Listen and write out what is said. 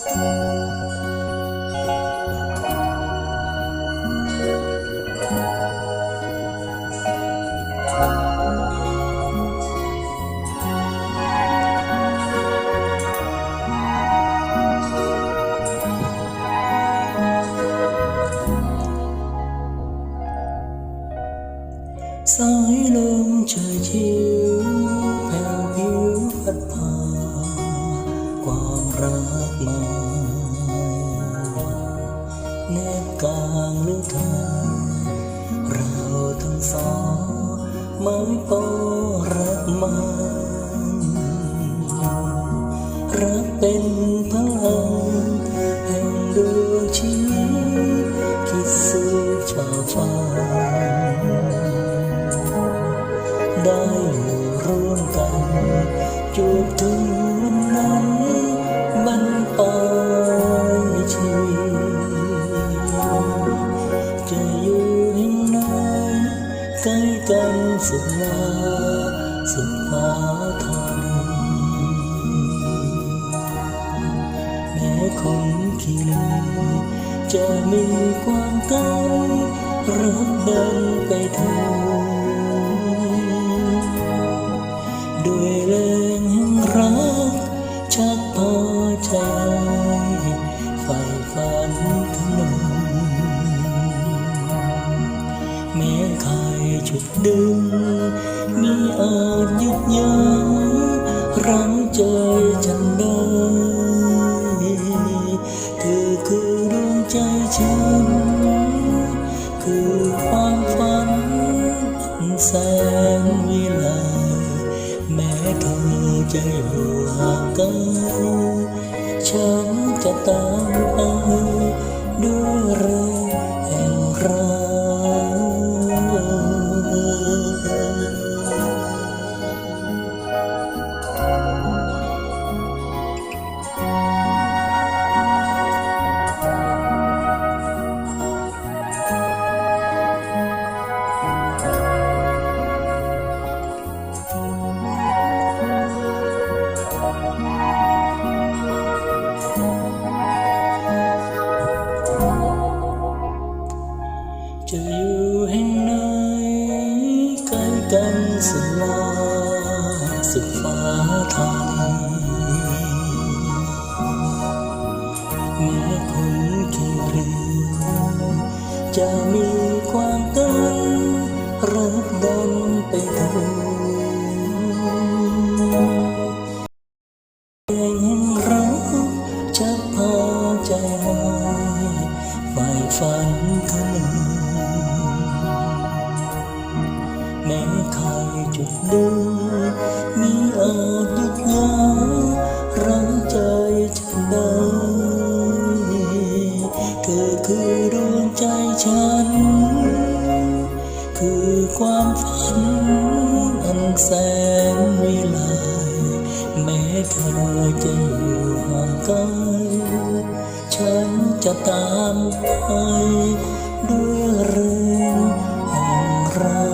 สายลมเชย รักมาแนบกลางหรือทางเราทั้งสองไม่ปอรักมันรักเป็นพลัง กันสุดลาสุดฟ้าทอแม้คนขี้ลืมจะมีความกันรักเดินไปถึงด้วยแรงแห่งรัก ชักพาใจไฟฝันถึงหนึ่งแม้ใค รจุดดึงมีอาจยึดยั้งรั้งใจฉันได้เธอคือดวงใจฉัน คือความฝันแสนวิไลแม้เธอจะอยู่ห่างไกลฉันจะตามไปด้วย นสลาสุดฟ้าไทยแม้คนขี้ลืมจะมีความกันรักดันไปถึงแห่งรักจะพาใจให้ไฟฝันคืนหนึ่ง ฉัน คือความฝันอันแสนวิไลแม้เธอจะอยู่ห่างไกลฉันจะตามไปด้วยเรื่องแห่งเรา